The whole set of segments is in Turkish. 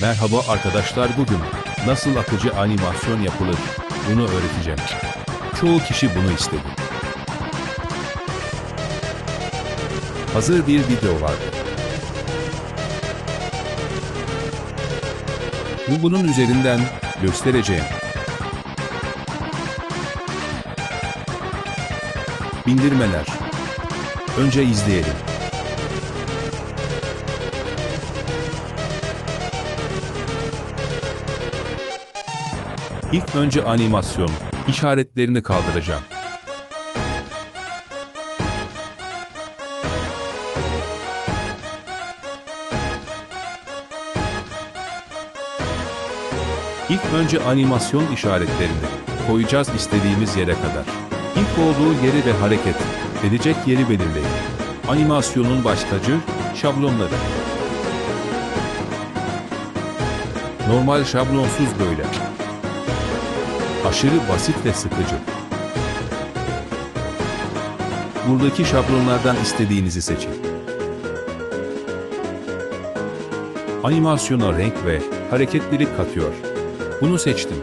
Merhaba arkadaşlar bugün nasıl akıcı animasyon yapılır bunu öğreteceğim. Çoğu kişi bunu istedi. Hazır bir video vardı. Bu bunun üzerinden göstereceğim. Bindirmeler. Önce izleyelim. İlk önce animasyon işaretlerini kaldıracağım. İlk önce animasyon işaretlerini koyacağız istediğimiz yere kadar. İlk olduğu yeri ve hareket edecek yeri belirleyin. Animasyonun baştacı şablonları. Normal şablonsuz böyle. Aşırı basit ve sıkıcı. Buradaki şablonlardan istediğinizi seçin. Animasyona renk ve hareketlilik katıyor. Bunu seçtim.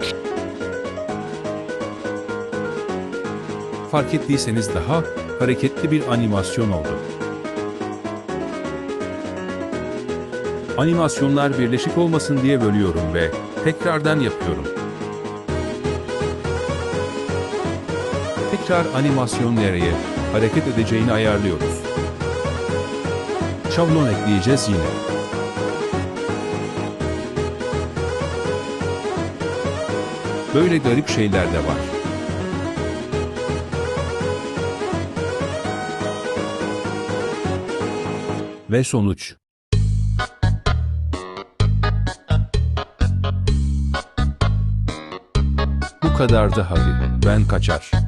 Fark ettiyseniz daha hareketli bir animasyon oldu. Animasyonlar birleşik olmasın diye bölüyorum ve tekrardan yapıyorum. Tekrar animasyon nereye hareket edeceğini ayarlıyoruz. Şablon ekleyeceğiz yine. Böyle garip şeyler de var. Ve sonuç. Bu kadardı hadi. Ben kaçar.